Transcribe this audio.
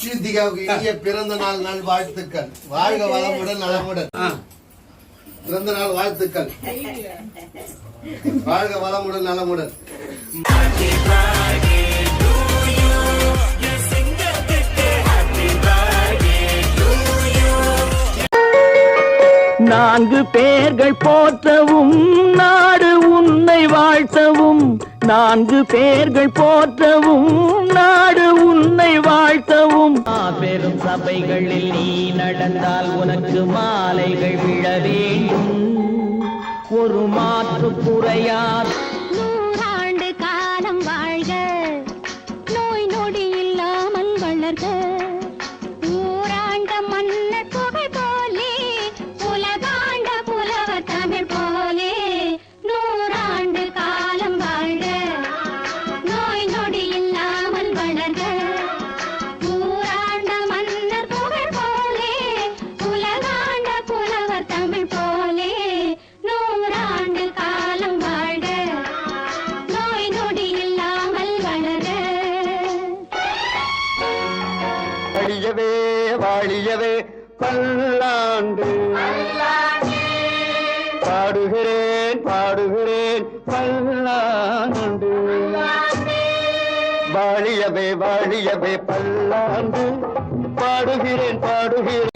ஸ்ரீதிகாவுக்கு இனிய பிறந்த நாள் நாள் வாழ்த்துக்கள். வாழ்க வளமுடன் நலமுடன். பிறந்த நாள் வாழ்த்துக்கள். வாழ்க வளமுடன் நலமுடன். நான்கு பேர்கள் போற்றவும் நாடு உன்னை நான்கு பேர்கள் போற்றவும் நாடு உன்னை வாழ்த்தவும். பெரும் சபைகளில் நீ நடந்தால் உனக்கு மாலைகள் விழ வேண்டும். ஒரு மாற்று குறையார் வாழியவே வாழியவே பல்லாண்டு. பாடுகிறேன் பாடுகிறேன் பல்லாண்டு. வாழியவே வாழியவே பல்லாண்டு. பாடுகிறேன் பாடுகிறேன்.